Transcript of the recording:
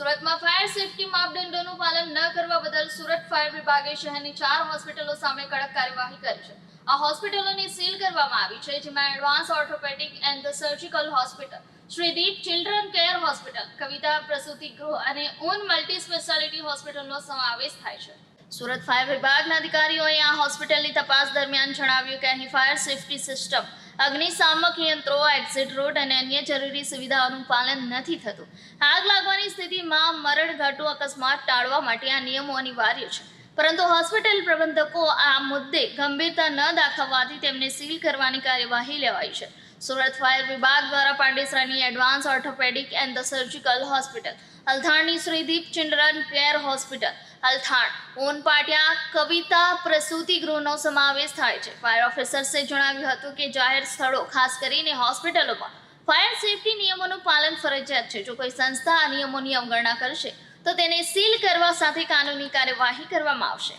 સુરતમાં fire safety માપદંડોનું પાલન ન કરવા બદલ સુરત ફાયર વિભાગે શહેરની ચાર હોસ્પિટલો સામે કડક કાર્યવાહી કરી છે. આ હોસ્પિટલોને સીલ કરવામાં આવી છે, જેમાં advance orthopaedic and the surgical hospital Shreedeep children care hospital Kavita પ્રસૂતિ ગૃહ અને ઓન મલ્ટી સ્પેશિયાલિટી હોસ્પિટલનો સમાવેશ થાય છે. સુરત ફાયર વિભાગના અધિકારીઓએ આ હોસ્પિટલની તપાસ દરમિયાન જણાવ્યું કે અહીં ફાયર સેફટી સિસ્ટમ, અગ્નિશામક યંત્રો, એક્ઝિટ રોડ અને અન્ય જરૂરી સુવિધાઓનું પાલન નથી થતું. આગ લાગવાની સ્થિતિમાં મરણઘાટો અકસ્માત ટાળવા માટે આ નિયમો અનિવાર્ય છે. પરંતુ હોસ્પિટલ પ્રબંધકો આ મુદ્દે ગંભીરતા ન દાખવવાથી તેમને સીલ કરવાની કાર્યવાહી લેવાઈ છે. સુરત ફાયર વિભાગ દ્વારા પાંડેસરાની advance orthopaedic and the surgical hospital અલથાણની Shreedeep children care hospital Althan ઓનપાટિયા Kavita પ્રસૂતિ ગૃહનો સમાવેશ થાય છે. ફાયર ઓફિસર્સે જણાવ્યું હતું કે જાહેર સ્થળો, ખાસ કરીને હોસ્પિટલોમાં, ફાયર સેફટી નિયમોનું પાલન ફરજિયાત છે. જો કોઈ સંસ્થા આ નિયમોની અવગણના કરશે, તો તેને સીલ કરવા સાથે કાનૂની કાર્યવાહી કરવામાં આવશે.